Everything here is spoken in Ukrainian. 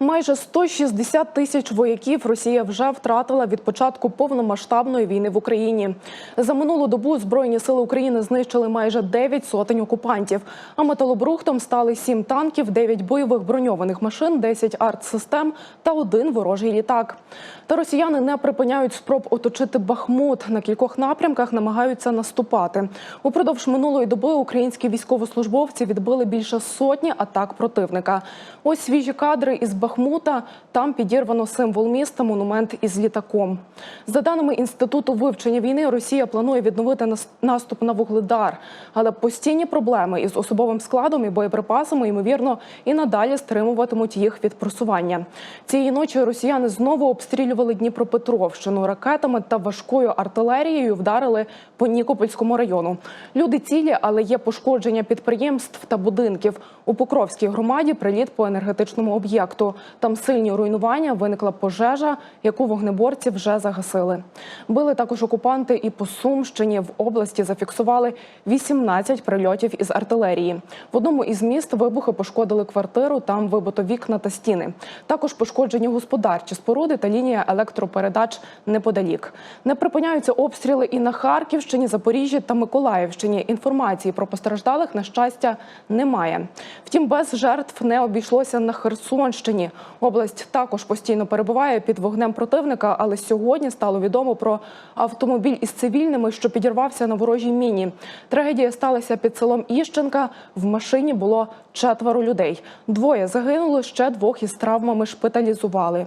Майже 160 тисяч вояків Росія вже втратила від початку повномасштабної війни в Україні. За минулу добу збройні сили України знищили майже 9 сотень окупантів. А металобрухтом стали 7 танків, 9 бойових броньованих машин, 10 артсистем та один ворожий літак. Та росіяни не припиняють спроб оточити Бахмут. На кількох напрямках намагаються наступати. Упродовж минулої доби українські військовослужбовці відбили більше сотні атак противника. Ось свіжі кадри із Бахмута. Там підірвано символ міста, монумент із літаком. За даними інституту вивчення війни, Росія планує відновити наступ на вугледар, але постійні проблеми із особовим складом і боєприпасами ймовірно і надалі стримуватимуть їх від просування. Цієї ночі росіяни знову обстрілювали Дніпропетровщину ракетами та важкою артилерією. Вдарили по Нікопольському району. Люди цілі, але є пошкодження підприємств та будинків. У Покровській громаді приліт по енергетичному об'єкту. Там сильні руйнування, виникла пожежа, яку вогнеборці вже загасили. Били також окупанти і по Сумщині в області зафіксували 18 прильотів із артилерії. В одному із міст вибухи пошкодили квартиру. Там вибито вікна та стіни. Також пошкоджені господарчі споруди та лінія електропередач неподалік. Не припиняються обстріли і на Харківщині, Запоріжжі та Миколаївщині. Інформації про постраждалих на щастя немає. Втім, без жертв не обійшлося на Херсонщині. Область також постійно перебуває під вогнем противника, але сьогодні стало відомо про автомобіль із цивільними, що підірвався на ворожій міні. Трагедія сталася під селом Іщенка. В машині було четверо людей. Двоє загинули, ще двох із травмами шпиталізували.